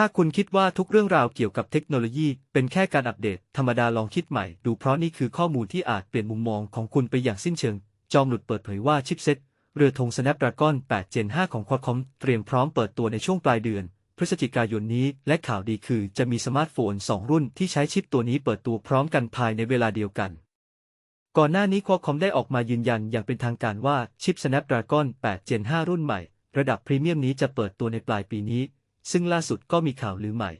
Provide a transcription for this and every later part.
ถ้าคุณคิดว่าทุกเรื่องราวเกี่ยวกับเทคโนโลยี เป็นแค่การอัปเดต ธรรมดาลองคิดใหม่ ดูเพราะนี่คือข้อมูลที่อาจเปลี่ยนมุมมองของคุณไปอย่างสิ้นเชิง จอมหลุดเปิดเผยว่าชิปเซ็ตเรือธง Snapdragon 8 Gen 5 ของ Qualcomm เตรียมพร้อมเปิดตัวในช่วงปลายเดือน พฤศจิกายนนี้ และข่าวดีคือจะมีสมาร์ทโฟน 2 รุ่นที่ใช้ชิปตัวนี้เปิดตัวพร้อมกันภายในเวลาเดียวกัน ก่อนหน้านี้ Qualcomm ได้ออกมายืนยันอย่างเป็นทางการว่าชิป Snapdragon 8 Gen 5 รุ่นใหม่ ระดับพรีเมียมนี้จะเปิดตัวในปลายปีนี้ ซึ่งล่าสุดก็มีข่าวลือใหม่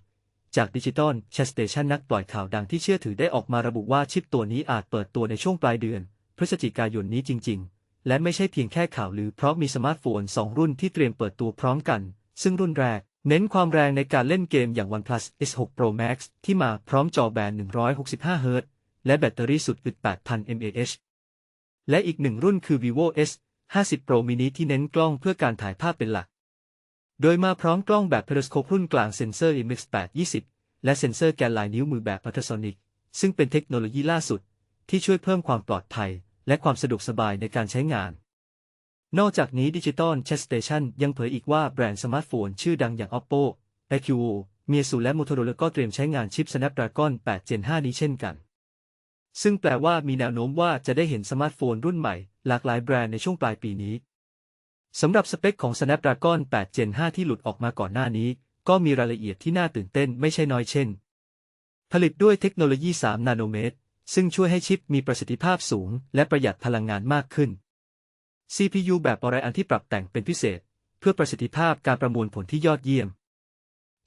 จากดิจิตอลแชสเตชันนักปล่อยข่าวดังที่เชื่อถือได้ออกมาระบุว่าชิปตัวนี้อาจเปิดตัวในช่วงปลายเดือน พฤศจิกายนนี้จริง ๆ และไม่ใช่เพียงแค่ข่าวลือเพราะมีสมาร์ทโฟน 2 รุ่นที่เตรียมเปิดตัวพร้อมกัน ซึ่งรุ่นแรก เน้นความแรงในการเล่นเกมอย่าง OnePlus S6 Pro Max ที่มาพร้อมจอแบน 165 Hz และแบตเตอรี่สุดอึด 8,000 mAh และอีกหนึ่งรุ่นคือ vivo S 50 Pro mini ที่เน้นกล้องเพื่อการถ่ายภาพเป็นหลัก โดยมาพร้อมกล้องแบบ periscope รุ่นกลางเซนเซอร์ IMX 820 และเซนเซอร์แกนลายนิ้วมือแบบ ultrasonic ซึ่งเป็นเทคโนโลยีล่าสุด ที่ช่วยเพิ่มความปลอดภัย และความสะดวกสบายในการใช้งาน นอกจากนี้ดิจิตอล Chat Station ยังเผยอีกว่าแบรนด์สมาร์ทโฟนชื่อดังอย่าง Oppo, iQOO, Meizu และ Motorola ก็เตรียมใช้งานชิป Snapdragon 8 Gen 5 นี้เช่นกัน ซึ่งแปลว่ามีแนวโน้มว่าจะได้เห็นสมาร์ทโฟนรุ่นใหม่ หลากหลายแบรนด์ในช่วงปลายปีนี้ สำหรับสเปคของ Snapdragon 8 Gen 5 ที่หลุดออกมาก่อนหน้านี้ ก็มีรายละเอียดที่น่าตื่นเต้นไม่ใช่น้อยเช่น ผลิตด้วยเทคโนโลยี 3 นาโนเมตร ซึ่งช่วยให้ชิปมีประสิทธิภาพสูง และประหยัดพลังงานมากขึ้น CPU แบบอไรอันที่ปรับแต่งเป็นพิเศษ เพื่อประสิทธิภาพการประมวลผลที่ยอดเยี่ยม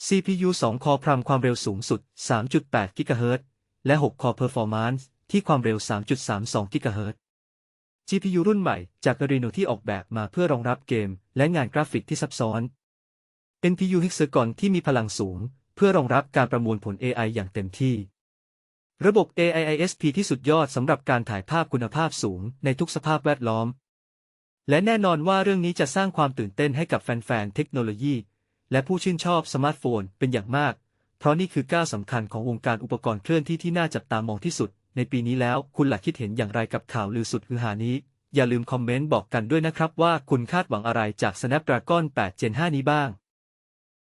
CPU 2 คอพรัมความเร็วสูงสุด 3.8 GHz และ 6 คอ Performance ที่ความเร็ว 3.32 GHz GPU รุ่นใหม่จาก Adreno ที่ออกแบบมาเพื่อรองรับเกม และงานกราฟิกที่ซับซ้อน NPU Hexagon ที่มีพลังสูง เพื่อรองรับการประมวลผล AI อย่างเต็มที่ ระบบ AI ISP ที่สุดยอดสำหรับการถ่ายภาพคุณภาพสูงในทุกสภาพแวดล้อม และแน่นอนว่าเรื่องนี้จะสร้างความตื่นเต้นให้กับแฟนๆ เทคโนโลยี และผู้ชื่นชอบสมาร์ทโฟนเป็นอย่างมาก เพราะนี่คือก้าวสำคัญของวงการอุปกรณ์เคลื่อนที่ที่น่าจับตามองที่สุด ในปีนี้แล้วคุณหลักคิดเห็นอย่างไรกับข่าวลือสุดฮือหานี้ อย่าลืมคอมเมนต์บอกกันด้วยนะครับว่าคุณคาดหวังอะไรจาก Snapdragon 8 Gen 5 นี้บ้าง